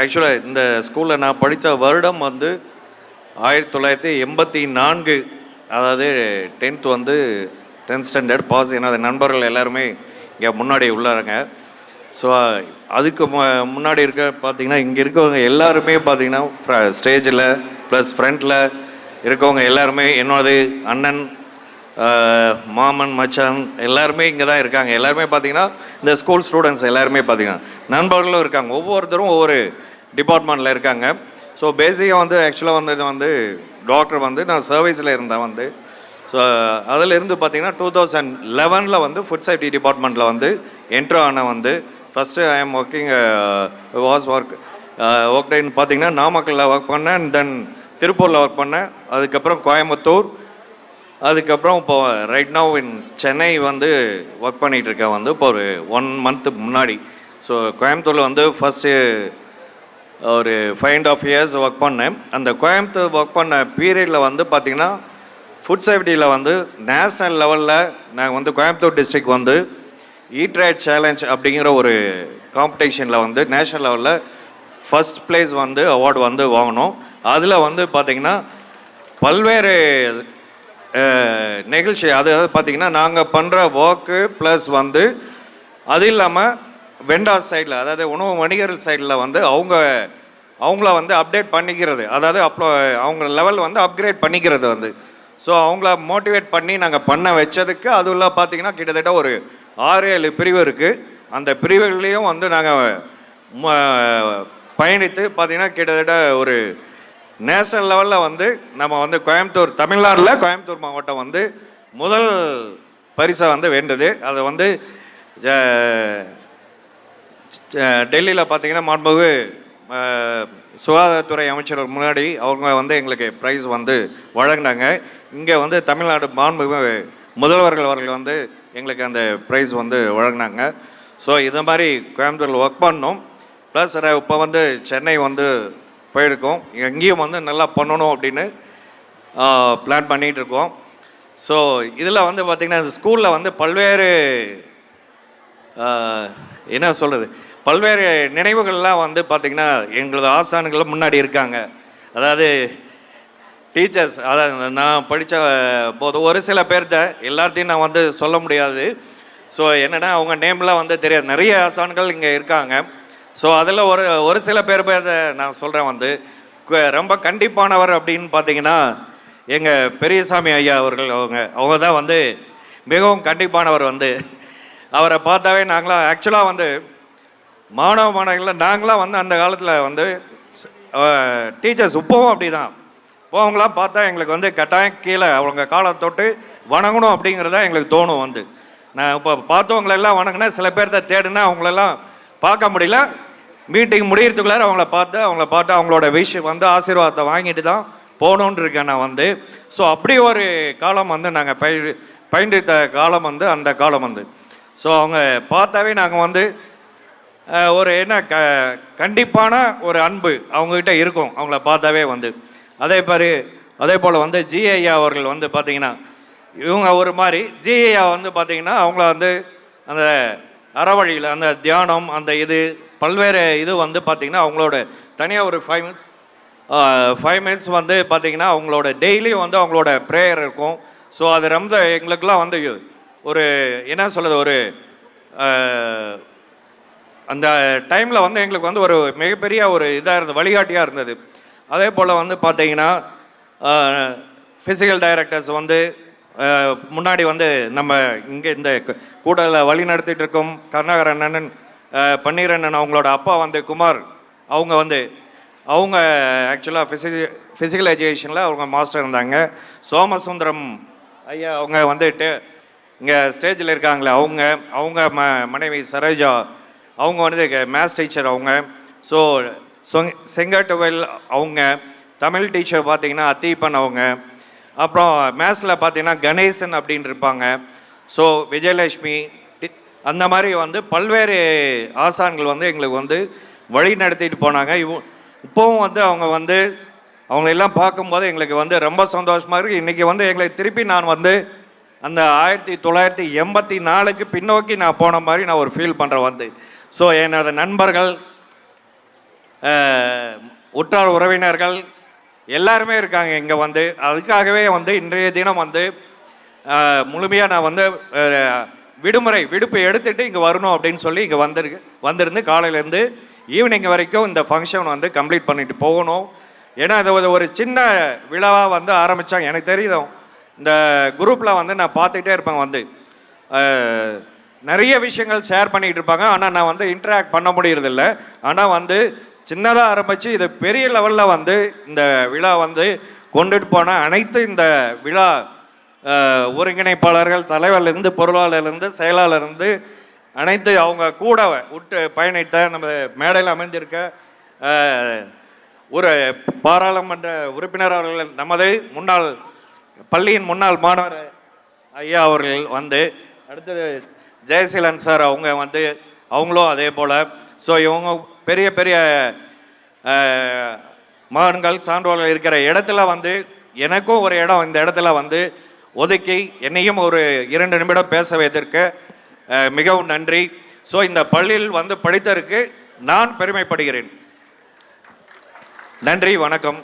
ஆக்சுவலாக இந்த ஸ்கூலில் நான் படித்த வருடம் வந்து ஆயிரத்தி தொள்ளாயிரத்தி எண்பத்தி நான்கு அதாவது டென்த் வந்து டென்த் ஸ்டாண்டர்ட் பாஸ் என்னோட நண்பர்கள் எல்லாருமே இங்கே முன்னாடி உள்ளாருங்க. ஸோ அதுக்கு முன்னாடி இருக்க பார்த்தீங்கன்னா இங்கே இருக்கவங்க எல்லாருமே பார்த்திங்கன்னா ஸ்டேஜில் ப்ளஸ் ஃப்ரண்ட்டில் இருக்கவங்க எல்லாருமே என்னோடது அண்ணன் மாமன் மச்சான் எல்லாருமே இங்கே தான் இருக்காங்க. எல்லாருமே பார்த்தீங்கன்னா இந்த ஸ்கூல் ஸ்டூடெண்ட்ஸ் எல்லாருமே பார்த்தீங்கன்னா நண்பர்களும் இருக்காங்க. ஒவ்வொருத்தரும் ஒவ்வொரு டிபார்ட்மெண்ட்டில் இருக்காங்க. ஸோ பேசிக்காக வந்து ஆக்சுவலாக வந்து வந்து டாக்டர் வந்து நான் சர்வீஸில் இருந்தேன் வந்து. ஸோ அதிலிருந்து பார்த்தீங்கன்னா டூ தௌசண்ட் லெவனில் வந்து ஃபுட் சேஃப்டி டிபார்ட்மெண்ட்டில் வந்து என்ட்ரு ஆன வந்து. First I am working was work work time பார்த்தீங்கன்னா நாமக்கல்லில் ஒர்க் பண்ணேன். தென் திருப்பூரில் ஒர்க் பண்ணேன். அதுக்கப்புறம் கோயம்புத்தூர் அதுக்கப்புறம் இப்போ ரைட் நவ் இன் சென்னை வந்து ஒர்க் பண்ணிகிட்டு இருக்கேன் வந்து இப்போ ஒரு ஒன் மந்த்து முன்னாடி. ஸோ கோயம்புத்தூரில் வந்து ஃபஸ்ட்டு ஒரு five and half years work பண்ணேன். அந்த கோயம்புத்தூர் ஒர்க் பண்ண பீரியடில் வந்து பார்த்திங்கன்னா ஃபுட் சேஃப்டியில் வந்து நேஷ்னல் லெவலில் நாங்கள் வந்து கோயம்புத்தூர் டிஸ்ட்ரிக்ட் வந்து ஈட் ரைட் சேலஞ்ச் அப்படிங்கிற ஒரு காம்படிஷனில் வந்து நேஷ்னல் லெவலில் ஃபஸ்ட் ப்ளேஸ் வந்து அவார்டு வந்து வாங்கினோம். அதில் வந்து பார்த்திங்கன்னா பல்வேறு நிகழ்ச்சி. அதாவது பார்த்திங்கன்னா நாங்கள் பண்ணுற ஒர்க்கு ப்ளஸ் வந்து அது இல்லாமல் வெண்டாஸ் சைடில் அதாவது உணவு வணிகர்கள் சைடில் வந்து அவங்க அவங்கள வந்து அப்டேட் பண்ணிக்கிறது. அதாவது அப்ளோ அவங்க லெவல் வந்து அப்கிரேட் பண்ணிக்கிறது வந்து. ஸோ அவங்கள மோட்டிவேட் பண்ணி நாங்கள் பண்ண வச்சதுக்கு அதுல பார்த்தீங்கன்னா கிட்டத்தட்ட ஒரு ஆறு ஏழு பிரிவு இருக்குது அந்த பிரிவுகள்லேயும் வந்து நாங்கள் பயணித்து பார்த்தீங்கன்னா கிட்டத்தட்ட ஒரு நேஷனல் லெவலில் வந்து நம்ம வந்து கோயம்புத்தூர் தமிழ்நாட்டில் கோயம்புத்தூர் மாவட்டம் வந்து முதல் பரிசை வந்து வேண்டது. அதை வந்து டெல்லியில் பார்த்தீங்கன்னா மாண்புமிகு சுகாதாரத்துறை அமைச்சர் முன்னாடி அவங்க வந்து எங்களுக்கு ப்ரைஸ் வந்து வழங்கினாங்க. இங்கே வந்து தமிழ்நாடு மாண்புமிகு முதல்வர்கள் அவர்கள் வந்து எங்களுக்கு அந்த ப்ரைஸ் வந்து வழங்கினாங்க. ஸோ இதை மாதிரி கோயம்புத்தூரில் ஒர்க் பண்ணோம். ப்ளஸ் இப்போ வந்து சென்னை வந்து போயிருக்கோம். எங்கேயும் வந்து நல்லா பண்ணணும் அப்படின்னு பிளான் பண்ணிகிட்டு இருக்கோம் ஸோ இதில் வந்து பார்த்திங்கன்னா இந்த ஸ்கூலில் வந்து பல்வேறு என்ன சொல்கிறது பல்வேறு நினைவுகள்லாம் வந்து பார்த்திங்கன்னா எங்களது ஆசான்கள் முன்னாடி இருக்காங்க. அதாவது டீச்சர்ஸ் அதாவது நான் படித்த போது ஒரு சில பேர்த்த எல்லாத்தையும் நான் வந்து சொல்ல முடியாது. ஸோ என்னென்னா அவங்க நேம்லாம் வந்து தெரியாது. நிறைய ஆசான்கள் இங்கே இருக்காங்க. ஸோ அதில் ஒரு ஒரு சில பேர் பேர் நான் சொல்கிறேன் வந்து ரொம்ப கண்டிப்பானவர் அப்படின்னு பார்த்தீங்கன்னா எங்கள் பெரியசாமி ஐயா அவர்கள் அவங்க அவங்க தான் வந்து மிகவும் கண்டிப்பானவர் வந்து. அவரை பார்த்தாவே நாங்களாம் ஆக்சுவலாக வந்து மாணவ மாணவிகள் நாங்களாம் வந்து அந்த காலத்தில் வந்து டீச்சர்ஸ் இப்போவும் அப்படி தான் போவங்களாம் பார்த்தா எங்களுக்கு வந்து கட்டாயம் கீழே அவங்க காலை தொட்டு வணங்கணும் அப்படிங்கிறதா எங்களுக்கு தோணும் வந்து. நான் இப்போ பார்த்தவங்களெல்லாம் வணங்கினா சில பேர்த்த தேடுனா அவங்களெல்லாம் பார்க்க முடியல. மீட்டிங் முடியறதுக்குள்ளார அவங்கள பார்த்து அவங்கள பார்த்து அவங்களோட விஷ் வந்து ஆசீர்வாதத்தை வாங்கிட்டு தான் போகணுன்னு இருக்கேன் நான் வந்து. ஸோ அப்படி ஒரு காலம் வந்து நாங்கள் பய பயணித்த காலம் வந்து அந்த காலம் வந்து. ஸோ அவங்க பார்த்தாவே நாங்கள் வந்து ஒரு என்ன க கண்டிப்பான ஒரு அன்பு அவங்கக்கிட்ட இருக்கும் அவங்கள பார்த்தாவே வந்து. அதே மாதிரி அதே போல் வந்து ஜிஐயா அவர்கள் வந்து பார்த்திங்கன்னா இவங்க ஒரு மாதிரி ஜிஐயா வந்து பார்த்திங்கன்னா அவங்கள வந்து அந்த அறவழியில் அந்த தியானம் அந்த இது பல்வேறு இது வந்து பார்த்திங்கன்னா அவங்களோட தனியாக ஒரு ஃபைவ் மினிட்ஸ் ஃபைவ் மினிட்ஸ் வந்து பார்த்திங்கன்னா அவங்களோட டெய்லியும் வந்து அவங்களோட ப்ரேயர் இருக்கும். ஸோ அது ரொம்ப எங்களுக்கெலாம் வந்து ஒரு என்ன சொல்கிறது ஒரு அந்த டைமில் வந்து எங்களுக்கு வந்து ஒரு மிகப்பெரிய ஒரு இதாக இருந்தது வழிகாட்டியாக இருந்தது. அதே போல் வந்து பார்த்திங்கன்னா ஃபிசிக்கல் டைரக்டர்ஸ் வந்து முன்னாடி வந்து நம்ம இங்கே இந்த கூட்டத்தில் வழி நடத்திட்டு இருக்கோம் கருணாகர் அண்ணன் பன்னீர் அண்ணன் அவங்களோட அப்பா வந்து குமார் அவங்க வந்து அவங்க ஆக்சுவலாக ஃபிசிக் ஃபிசிக்கல் எஜுகேஷனில் அவங்க மாஸ்டர் இருந்தாங்க. சோமசுந்தரம் ஐயா அவங்க வந்துட்டு இங்கே ஸ்டேஜில் இருக்காங்களே அவங்க அவங்க ம மனைவி சரோஜா அவங்க வந்து மேத்ஸ் டீச்சர் அவங்க. ஸோ சொங் செங்கட்டுவல் அவங்க தமிழ் டீச்சர் பார்த்தீங்கன்னா அத்தீப்பன் அவங்க. அப்புறம் மேத்ஸில் பார்த்தீங்கன்னா கணேசன் அப்படின்னு இருப்பாங்க. ஸோ விஜயலட்சுமி டி- அந்த மாதிரி வந்து பல்வேறு ஆசான்கள் வந்து எங்களுக்கு வந்து வழி நடத்திட்டு போனாங்க. இவ் இப்போவும் வந்து அவங்க வந்து அவங்களெல்லாம் பார்க்கும்போது எங்களுக்கு வந்து ரொம்ப சந்தோஷமாக இருக்குது இன்றைக்கி வந்து எங்களை திருப்பி நான் வந்து அந்த ஆயிரத்தி தொள்ளாயிரத்தி எண்பத்தி நாலுக்கு பின்னோக்கி நான் போன மாதிரி நான் ஒரு ஃபீல் பண்ணுறேன் வந்து. ஸோ என்னோட நண்பர்கள் உற்றார் உறவினர்கள் எல்லாருமே இருக்காங்க இங்கே வந்து. அதுக்காகவே வந்து இன்றைய தினம் வந்து முழுமையாக நான் வந்து விடுமுறை விடுப்பு எடுத்துகிட்டு இங்கே வரணும் அப்படின்னு சொல்லி இங்கே வந்திருக்கு வந்திருந்து காலையிலேருந்து ஈவினிங் வரைக்கும் இந்த ஃபங்க்ஷன் வந்து கம்ப்ளீட் பண்ணிட்டு போகணும். ஏன்னா அது ஒரு- ஒரு சின்ன விழாவாக வந்து ஆரம்பித்தாங்க எனக்கு தெரியும் இந்த குரூப்பில் வந்து நான் பார்த்துக்கிட்டே இருப்பேன் வந்து. நிறைய விஷயங்கள் ஷேர் பண்ணிகிட்டு இருப்பாங்க. ஆனால் நான் வந்து இன்ட்ராக்ட் பண்ண முடியறதில்ல. ஆனால் வந்து சின்னதாக ஆரம்பித்து இது பெரிய லெவலில் வந்து இந்த விழா வந்து கொண்டுட்டு போன அனைத்து இந்த விழா ஒருங்கிணைப்பாளர்கள் தலைவர்லேருந்து பொருளாளர்லேருந்து செயலாளர்லேருந்து அனைத்து அவங்க கூட விட்டு பயணித்த நம்ம மேடையில் அமைந்திருக்க ஒரு பாராளுமன்ற உறுப்பினர் அவர்கள் நமது முன்னாள் பள்ளியின் முன்னாள் மாணவர் ஐயா அவர்கள் வந்து அடுத்தது ஜெயசீலன் சார் அவங்க வந்து அவங்களும் அதே போல் ஸோ இவங்க பெரிய பெரிய மகன்கள் சான்றோர்கள் இருக்கிற இடத்துல வந்து எனக்கும் ஒரு இடம் இந்த இடத்துல வந்து ஒதுக்கி என்னையும் ஒரு இரண்டு நிமிடம் பேச வைத்திருக்க மிகவும் நன்றி. ஸோ இந்த பள்ளியில் வந்து படித்ததற்கு நான் பெருமைப்படுகிறேன். நன்றி வணக்கம்.